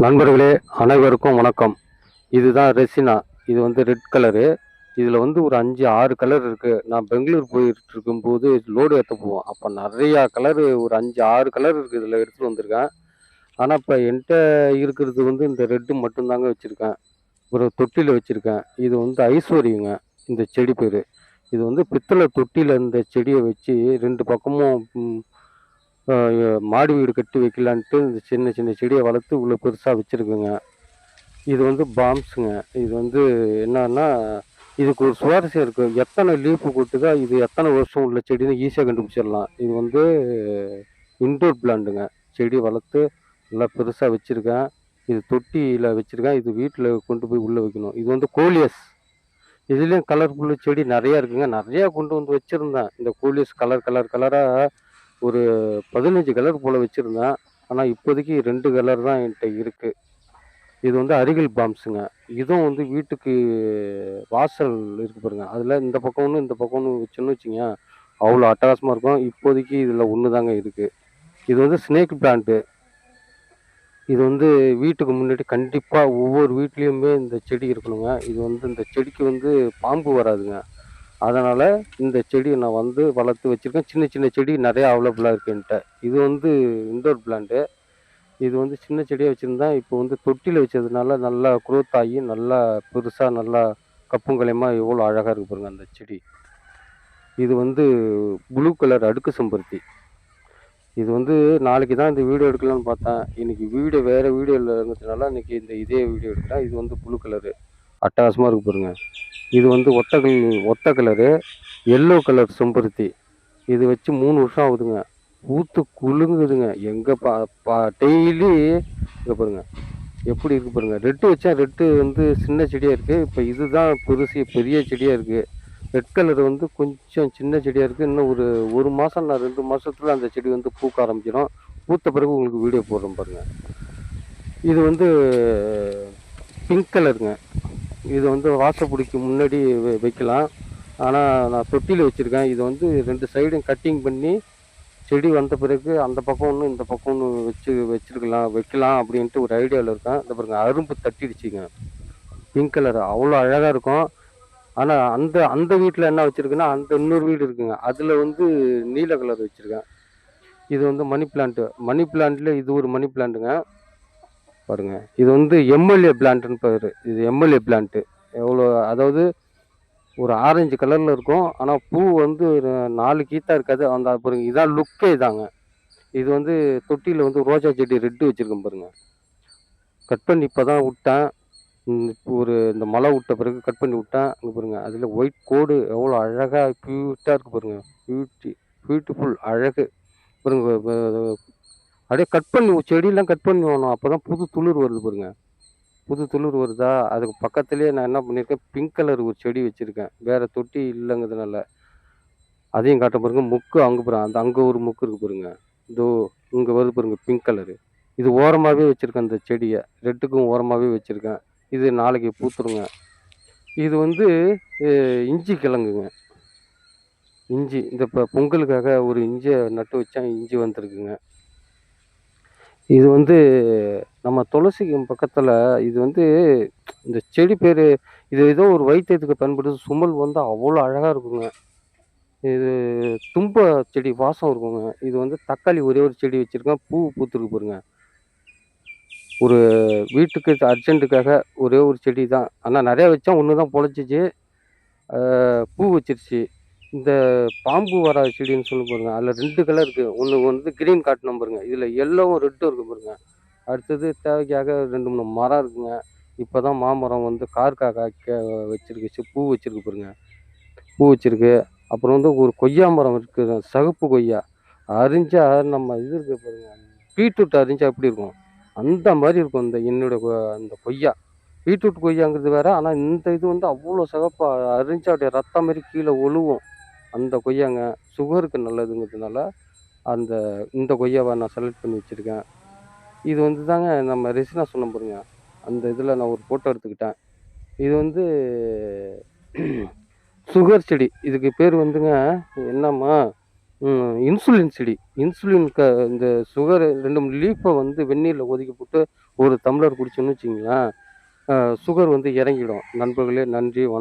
நண்பர்களே அனைவருக்கும் வணக்கம். இதுதான் ரெசினா. இது வந்து ரெட் கலரு. இதில் வந்து ஒரு அஞ்சு ஆறு கலர் இருக்குது நான் பெங்களூர் போயிட்டு இருக்கும்போது லோடு ஏற்ற போவோம். அப்போ நிறையா கலரு ஒரு அஞ்சு ஆறு கலர் இருக்குது இதில் எடுத்துகிட்டு வந்திருக்கேன். ஆனால் இப்போ என்கிட்ட இருக்கிறது வந்து இந்த ரெட்டு மட்டும்தாங்க வச்சுருக்கேன். ஒரு தொட்டியில் வச்சுருக்கேன். இது வந்து ஐஸ்வர்யங்க இந்த செடி பேர். இது வந்து பித்தளை தொட்டியில் இந்த செடியை வச்சு ரெண்டு பக்கமும் மாடி வீடு கட்டி வைக்கலான்ட்டு இந்த சின்ன சின்ன செடியை வளர்த்து உள்ளே பெருசாக வச்சுருக்குங்க. இது வந்து பாம்ஸுங்க. இது வந்து என்னன்னா இதுக்கு ஒரு சுவாரஸ்யம் இருக்குது எத்தனை லீஃபு கொட்டுதோ இது எத்தனை வருஷம் உள்ள செடின்னு ஈஸியாக கண்டுபிடிச்சிடலாம். இது வந்து இன்டோர் பிளான்ட்டுங்க செடி வளர்த்து நல்லா பெருசாக வச்சுருக்கேன். இது தொட்டியில் வச்சுருக்கேன். இது வீட்டில் கொண்டு போய் உள்ளே வைக்கணும். இது வந்து கோலியஸ். இதுலேயும் கலர்ஃபுல்லு செடி நிறையா இருக்குங்க. நிறையா கொண்டு வந்து வச்சுருந்தேன். இந்த கோலியஸ் கலர் கலர் கலராக ஒரு பதினஞ்சு கலர் போல் வச்சுருந்தேன். ஆனால் இப்போதைக்கு ரெண்டு கலர் தான் என்கிட்ட இருக்குது இது வந்து அருகில் பாம்ஸுங்க. இதுவும் வந்து வீட்டுக்கு வாசல் இருக்கு பாருங்க. அதில் இந்த பக்கம் ஒன்று இந்த பக்கம் ஒன்று வச்சுன்னு வச்சுங்க அவ்வளோ அட்டகாசமாக இருக்கும். இப்போதைக்கு இதில் ஒன்று தாங்க இருக்குது இது வந்து ஸ்னேக் பிளான்ட்டு இது வந்து வீட்டுக்கு முன்னாடி கண்டிப்பாக ஒவ்வொரு வீட்லேயுமே இந்த செடி இருக்கணுங்க. இது வந்து இந்த செடிக்கு வந்து பாம்பு வராதுங்க. அதனால் இந்த செடியை நான் வந்து வளர்த்து வச்சுருக்கேன். சின்ன சின்ன செடி நிறையா அவைலபிளாக இருக்குன்ட்டு இது வந்து இண்டோர் பிளான்ட்டு இது வந்து சின்ன செடியாக வச்சுருந்தேன் இப்போ வந்து தொட்டியில் வச்சதுனால நல்லா குரோத் ஆகி நல்லா பெருசாக நல்லா கப்புங்கலையமாக எவ்வளோ அழகாக இருக்கு பாருங்க அந்த செடி. இது வந்து ப்ளூ கலர் அடுக்கு செம்பருத்தி. இது வந்து நாளைக்கு தான் இந்த வீடியோ எடுக்கலாம்னு பார்த்தேன். இன்றைக்கி வீடியோ வேறு வீடியோவில் இருந்ததுனால இன்றைக்கி இந்த இதே வீடியோ எடுக்கிறேன். இது வந்து ப்ளூ கலரு அட்டகாசமாக இருக்கு பாருங்கள் இது வந்து ஒத்த ஒத்த கலரு எல்லோ கலர் செம்பருத்தி. இது வச்சு மூணு வருஷம் ஆகுதுங்க. ஊற்று குலுங்குதுங்க. எங்கே பா பா டெய்லி இங்கே பாருங்க. எப்படி இருக்கு பாருங்க. ரெட்டு வச்சா ரெட்டு வந்து சின்ன செடியாக இருக்குது இப்போ இதுதான் பெருசு பெரிய செடியாக இருக்குது ரெட் கலர் வந்து கொஞ்சம் சின்ன செடியாக இருக்குது இன்னும் ஒரு ஒரு மாதம் நான் ரெண்டு மாதத்துல அந்த செடி வந்து பூக்க ஆரம்பிச்சிடும். பூத்த பிறகு உங்களுக்கு வீடியோ போடுறோம் பாருங்கள் இது வந்து பிங்க் கலருங்க இது வந்து வாசப்பிடிக்கு முன்னாடி வைக்கலாம். ஆனால் நான் தொட்டியில் வச்சுருக்கேன். இது வந்து ரெண்டு சைடும் கட்டிங் பண்ணி செடி வந்த பிறகு அந்த பக்கம் ஒன்று இந்த பக்கம் ஒன்று வச்சு வச்சிருக்கலாம் வைக்கலாம் அப்படின்ட்டு ஒரு ஐடியாவில் இருக்கேன். இந்த பாருங்க அரும்பு தட்டிடுச்சிங்க. பிங்க் கலர் அவ்வளோ அழகாக இருக்கும். ஆனால் அந்த அந்த வீட்டில் என்ன வச்சுருக்குன்னா அந்த இன்னொரு வீடு இருக்குங்க. அதில் வந்து நீல கலர் வச்சுருக்கேன். இது வந்து மணி பிளான்ட்டு மணி பிளான்ட்டில் இது ஒரு மணி பிளான்ட்டுங்க பாருங்கள் இது வந்து எம்எல்ஏ பிளான்ட்டுன்னு பேர். இது எம்எல்ஏ பிளான்ட்டு எவ்வளோ அதாவது ஒரு ஆரஞ்சு கலரில் இருக்கும். ஆனால் பூ வந்து ஒரு நாலு கீத்தா இருக்காது. அந்த பாருங்கள் இதான் லுக்கே இதாங்க. இது வந்து தொட்டியில் வந்து ரோஜா செடி ரெட்டு வச்சுருக்கேன் பாருங்கள் கட் பண்ணி இப்போ தான் விட்டேன். இப்போ ஒரு இந்த மழை விட்ட பிறகு கட் பண்ணி விட்டேன். அங்கே பாருங்கள் அதில் ஒயிட் கோடு எவ்வளோ அழகாக க்யூட்டாக இருக்குது பாருங்கள் பியூட்டி பியூட்டிஃபுல் அழகு. பாருங்க அப்படியே கட் பண்ணி செடியெல்லாம் கட் பண்ணி வேணும். அப்போ தான் புது துளிர் வருது பாருங்க. புது துளிர் வருதா? அதுக்கு பக்கத்துலேயே நான் என்ன பண்ணியிருக்கேன் பிங்க் கலர் ஒரு செடி வச்சுருக்கேன். வேறு தொட்டி இல்லைங்கிறதுனால. அதையும் காட்ட பாருங்க. முக்கு அங்கே பாருங்க. அந்த அங்கே ஒரு முக்கு இருக்குது பாருங்க. இதோ இங்கே வருது பாருங்க பிங்க் கலரு இது ஓரமாகவே வச்சுருக்கேன் அந்த செடியை. ரெட்டுக்கும் ஓரமாகவே வச்சுருக்கேன். இது நாளைக்கு பூத்துருங்க. இது வந்து இஞ்சி கிழங்குங்க. இஞ்சி. இந்த இப்போ பொங்கலுக்காக ஒரு இஞ்சியை நட்டு வச்சா இஞ்சி வந்திருக்குங்க. இது வந்து நம்ம துளசிக்கு பக்கத்தில் இது வந்து இந்த செடி பேர் இது ஏதோ ஒரு வைத்தியத்துக்கு பயன்படுது. சுமல் வந்து அவ்வளோ அழகாக இருக்குங்க. இது தும்ப செடி வாசம் இருக்குங்க. இது வந்து தக்காளி ஒரே ஒரு செடி வச்சுருக்கேன் பூ பூத்துருக்கு பாருங்க. ஒரு வீட்டுக்கு அர்ஜென்ட்டுக்காக ஒரே ஒரு செடி தான். ஆனால் நிறையா வச்சா ஒன்று தான் பொழைச்சிச்சு பூ வச்சிருச்சு. இந்த பாம்பு வர செடின்னு சொல்லி பாருங்க. அதில் ரெண்டு கலர் இருக்குது ஒன்று வந்து க்ரீன் காட்டணும் பாருங்க. இதில் எல்லோவும் ரெட்டும் இருக்கு பாருங்க. அடுத்தது தேவைக்காக ரெண்டு மூணு மரம் இருக்குங்க. இப்போ தான் மாமரம் வந்து கார்கா காய்க்க வச்சுருக்கு. பூ வச்சுருக்கு பாருங்க. பூ வச்சுருக்கு. அப்புறம் வந்து ஒரு கொய்யா மரம் இருக்குது சகப்பு கொய்யா. அரிஞ்சா நம்ம இது இருக்கு பாருங்க. பீட்ரூட் அரிஞ்சா எப்படி இருக்கும்? அந்த மாதிரி இருக்கும் இந்த என்னோட கொ- அந்த கொய்யா. பீட்ரூட் கொய்யாங்கிறது வேறு. ஆனால் இந்த இது வந்து அவ்வளோ சிகப்பாக அரிஞ்சா அப்படியே ரத்தம் மாதிரி கீழே ஒழுவும் அந்த கொய்யாங்க சுகருக்கு நல்லதுங்கிறதுனால அந்த இந்த கொய்யாவை நான் செலக்ட் பண்ணி வச்சுருக்கேன் இது வந்து தாங்க நம்ம ரெசினா சொன்ன பாருங்க அந்த இதில் நான் ஒரு ஃபோட்டோ எடுத்துக்கிட்டேன் இது வந்து சுகர் செடி இதுக்கு பேர் வந்துங்க என்னம்மா இன்சுலின் செடி. இன்சுலின் க இந்த சுகர் ரெண்டு மூணு லீஃபை வந்து வெந்நீரில் ஒதுக்கி போட்டு ஒரு டம்ளர் குடிச்சோன்னு வச்சிங்களேன் சுகர் வந்து இறங்கிடும். நண்பர்களே நன்றி, வணக்கம்.